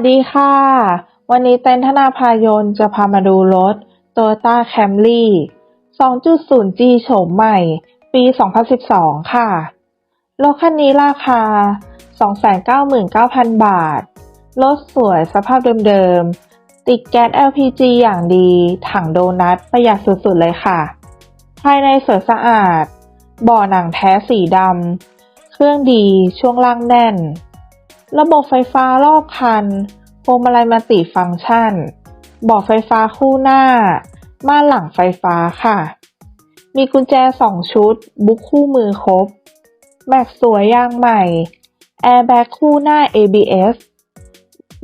วัสดีค่ะ วันนี้เต้นธนาภายนจะพามาดูรถ Toyota Camry 2.0G โฉมใหม่ ปี 2012 ค่ะ รถคันนี้ราคา 299,000 บาท รถสวยสภาพเดิมๆ ติดแก๊ส LPG อย่างดี ถังโดนัทประหยัดสุดๆเลยค่ะ ภายในสวยสะอาดเบ่อหนังแท้สีดำ เครื่องดี ช่วงล่างแน่น ระบบไฟฟ้ารอบคัน พวงมาลัยมัลติฟังก์ชันบาะไฟฟ้าคู่หน้า ม่านหลังไฟฟ้าค่ะ มีกุญแจ 2 ชุด บุ๊กคู่มือครบ แม็กสวยยางใหม่ แอร์แบ็กคู่หน้า ABS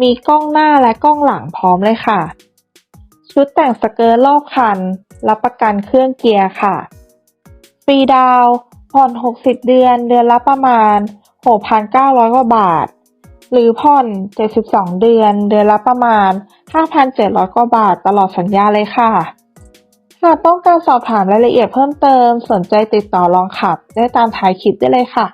มีกล้องหน้าและกล้องหลังพร้อมเลยค่ะ ชุดแต่งสเกิร์ตรอบคัน รับประกันเครื่องเกียร์ค่ะ ฟรีดาวผ่อน 60 เดือน เดือนละประมาณ 6,900 กว่าบาท หรือผ่อน 72 เดือน เดือนละประมาณ 5,700 กว่าบาทตลอดสัญญาเลยค่ะ หากต้องการสอบถามรายละเอียดเพิ่มเติม สนใจติดต่อลองขับได้ตามท้ายคลิปได้เลยค่ะ